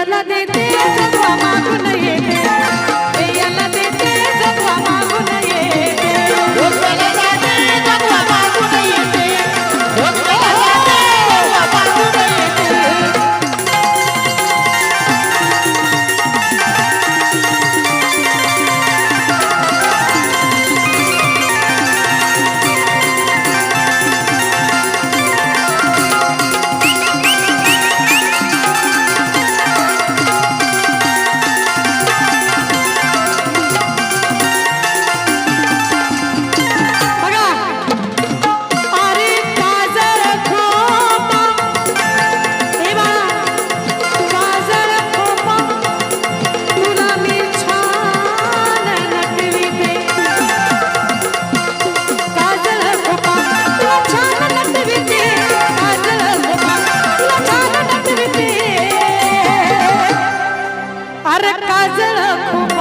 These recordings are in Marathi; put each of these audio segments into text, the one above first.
i ela detesta काजळ खूप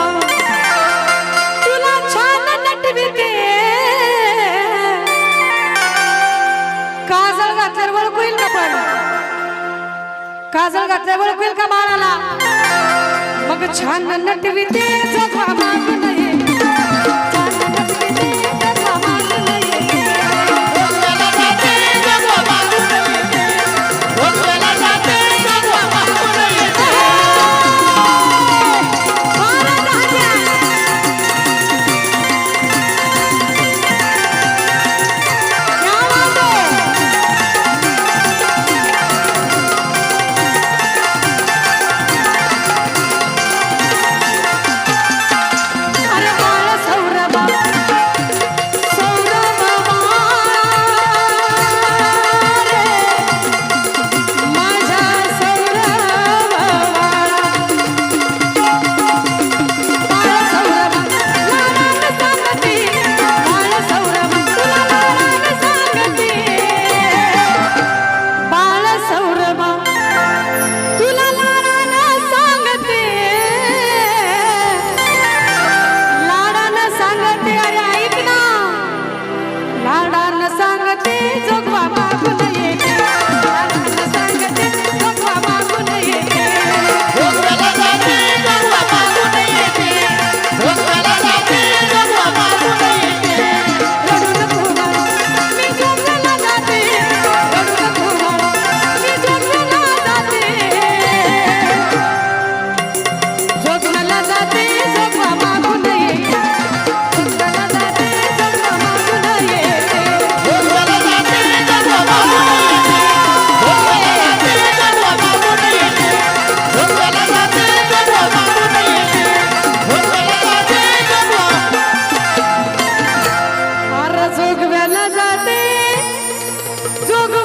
तुला छान नटविते। काजळ घातल्यावर ओळखील का पण? काजळ घातल्यावर का माराला मग छान नटविते जखा न जाते. जोग